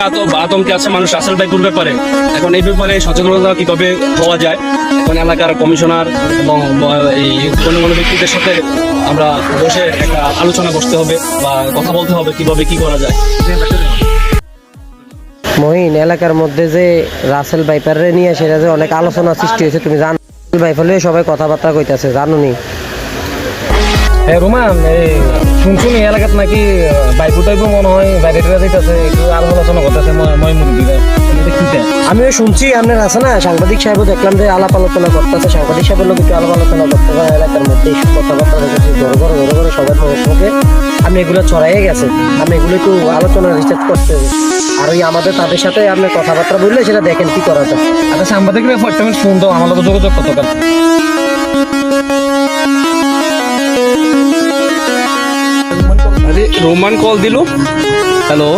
আত- আতঙ্কে আছে মানুষ রাসেল ভাই করবে পারে। এখন এই ব্যাপারে সচেতনতা কীভাবে হওয়া যায়? এখন এলাকার কমিশনার এবং এই কোনো কোনো ব্যক্তিদের সাথে আমরা বসে একটা আলোচনা বসতে হবে বা কথা বলতে হবে কীভাবে কি করা যায়। মহিন এলাকার মধ্যে যে রাসেল বাইপারে নিয়ে সেটা যে অনেক আলোচনা সৃষ্টি হয়েছে তুমি জানো? রাসেল বাইপারে সবাই কথাবার্তা কইতাছে জানো নি হ্যাঁ রোমান এই শুনছুন এই এলাকাত নাকি বাইকু টাইপও মনে হয় বাইরে টেরা দিতেছে একটু আলো আলোচনা করতেছে মই কিটা আমিও শুনছি আপনার আছে না? সাংবাদিক সাহেবও দেখলাম যে আলাপ আলোচনা করতেছে। সাংবাদিক সাহেবের লোক একটু আলাপ আলোচনা করতে পারে এলাকার মধ্যে এইসব কথাবার্তা দেখেছি ঘর ঘর ঘর ঘরে সবার মুখে আমি এগুলো ছড়াইয়ে গেছে। আমি এগুলো একটু আলোচনা রিসার্চ করতে আর ওই আমাদের তাদের সাথে আপনি কথাবার্তা বললে সেটা দেখেন কি করা যায়। আচ্ছা সাংবাদিকরা টাইম শুনতো আমার লোক যোগাযোগ করতো কাল রোমান কল দিল? হ্যালো